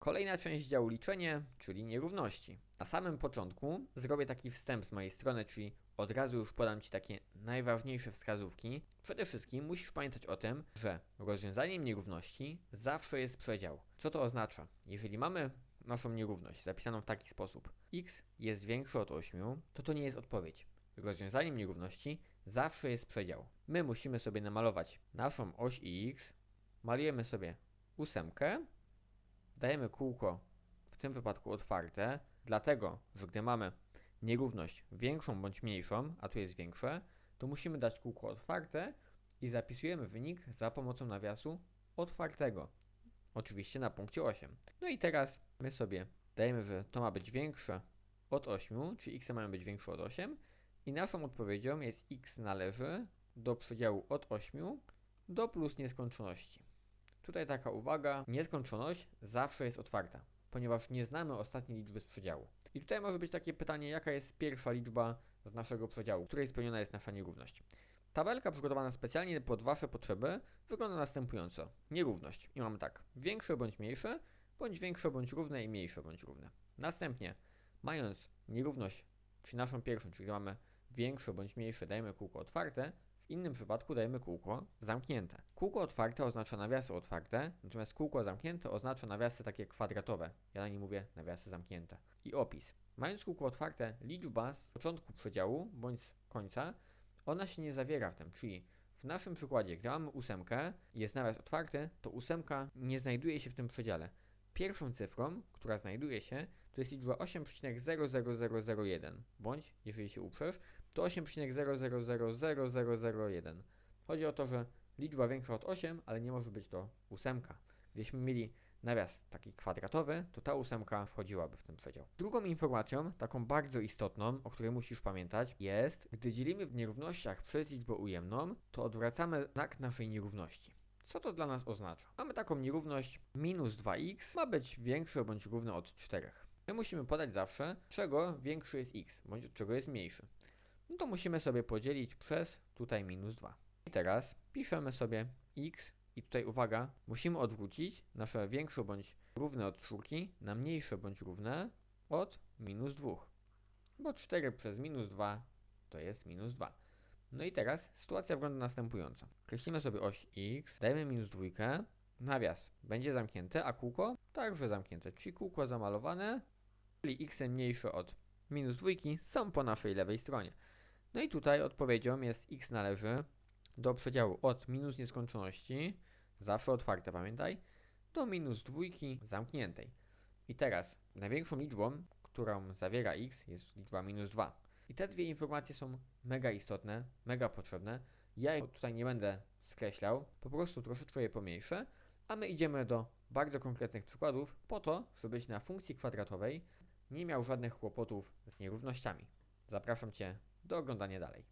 Kolejna część działu liczenie, czyli nierówności. Na samym początku zrobię taki wstęp z mojej strony, czyli od razu już podam Ci takie najważniejsze wskazówki. Przede wszystkim musisz pamiętać o tym, że rozwiązaniem nierówności zawsze jest przedział. Co to oznacza? Jeżeli mamy naszą nierówność zapisaną w taki sposób, x jest większe od 8, to to nie jest odpowiedź. Rozwiązaniem nierówności zawsze jest przedział. My musimy sobie namalować naszą oś x, malujemy sobie ósemkę, dajemy kółko w tym wypadku otwarte, dlatego, że gdy mamy nierówność większą bądź mniejszą, a tu jest większe, to musimy dać kółko otwarte i zapisujemy wynik za pomocą nawiasu otwartego. Oczywiście na punkcie 8. No i teraz my sobie dajemy, że to ma być większe od 8, czyli x mają być większe od 8 i naszą odpowiedzią jest x należy do przedziału od 8 do plus nieskończoności. Tutaj taka uwaga, nieskończoność zawsze jest otwarta, ponieważ nie znamy ostatniej liczby z przedziału. I tutaj może być takie pytanie, jaka jest pierwsza liczba z naszego przedziału, której spełniona jest nasza nierówność. Tabelka przygotowana specjalnie pod Wasze potrzeby wygląda następująco. Nierówność. I mamy tak, większe bądź mniejsze, bądź większe bądź równe i mniejsze bądź równe. Następnie, mając nierówność, czyli naszą pierwszą, czyli mamy większe bądź mniejsze, dajemy kółko otwarte, w innym przypadku dajemy kółko zamknięte. Kółko otwarte oznacza nawiasy otwarte, natomiast kółko zamknięte oznacza nawiasy takie kwadratowe. Ja na nie mówię nawiasy zamknięte. I opis. Mając kółko otwarte, liczba z początku przedziału bądź z końca, ona się nie zawiera w tym, czyli w naszym przykładzie, gdy mamy ósemkę i jest nawias otwarty, to ósemka nie znajduje się w tym przedziale. Pierwszą cyfrą, która znajduje się, to jest liczba 8,00001, bądź, jeżeli się uprzesz, to 8,0000001. Chodzi o to, że liczba większa od 8, ale nie może być to ósemka. Gdybyśmy mieli nawias taki kwadratowy, to ta ósemka wchodziłaby w ten przedział. Drugą informacją, taką bardzo istotną, o której musisz pamiętać, jest, gdy dzielimy w nierównościach przez liczbę ujemną, to odwracamy znak naszej nierówności. Co to dla nas oznacza? Mamy taką nierówność minus 2x ma być większe bądź równe od 4. My musimy podać zawsze, czego większy jest x, bądź od czego jest mniejszy. No to musimy sobie podzielić przez tutaj minus 2. I teraz piszemy sobie x i tutaj uwaga, musimy odwrócić nasze większe bądź równe od czwórki na mniejsze bądź równe od minus 2. Bo 4 przez minus 2 to jest minus 2. No i teraz sytuacja wygląda następująco. Kreślimy sobie oś x, dajemy minus dwójkę, nawias będzie zamknięte, a kółko także zamknięte, czyli kółko zamalowane, czyli x mniejsze od minus dwójki są po naszej lewej stronie. No i tutaj odpowiedzią jest x należy do przedziału od minus nieskończoności, zawsze otwarte pamiętaj, do minus dwójki zamkniętej. I teraz największą liczbą, którą zawiera x jest liczba minus 2. I te dwie informacje są mega istotne, mega potrzebne. Ja ich tutaj nie będę skreślał, po prostu troszeczkę je pomniejszę, a my idziemy do bardzo konkretnych przykładów po to, żebyś na funkcji kwadratowej nie miał żadnych kłopotów z nierównościami. Zapraszam Cię do oglądania dalej.